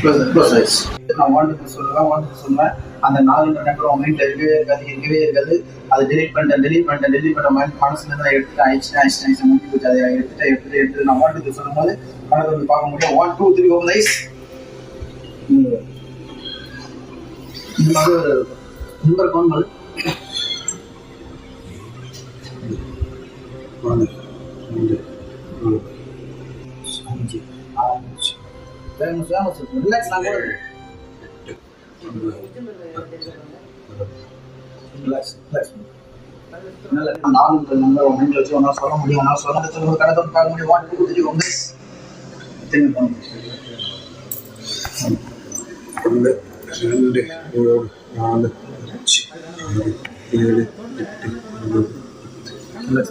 Close close ஆயிடுச்சு நான் வாண்டது சொல்லுவேன் வாண்டது சொல்லுவேன் அந்த நாலு நம்பர் உன் மைண்டில் இருக்கவே இருக்காது இருக்கவே இருக்காது. அதை டெலிட் பண்ணிட்டேன் டெலிட் பண்ணிட்டேன் டெலிட் பண்ண மைண்ட் மனசுல இருந்து எடுத்துட்டு ஆயிடுச்சு ஆயிடுச்சு ஆயிடுச்சு முடிஞ்சு போச்சு அதை எடுத்துட்டு எடுத்துட்டு எடுத்துட்டு. நான் வாண்டது சொல்லும் போது மனதை வந்து பார்க்க முடியும். ஒன் டூ த்ரீ ஓம் நைஸ் இந்த மாதிரி ஒரு நம்பர் கோன்கள் ஒன்று ரெண்டு மூணு அஞ்சு ஆறு ரிலாக்ஸ் நான் கூட ரிலாக்ஸ் ரிலாக்ஸ் நல்ல நாலு நம்பர் ஒன் வச்சு ஒன்றா சொல்ல முடியும் ஒன்றா சொல்ல முடியும் கடை பார்க்க முடியும் ஒன் டூ த்ரீ திரும்பி ஒன்று ரெண்டு மூணு நாலு அஞ்சு ஆறு ஏழு எட்டு ஒன்பது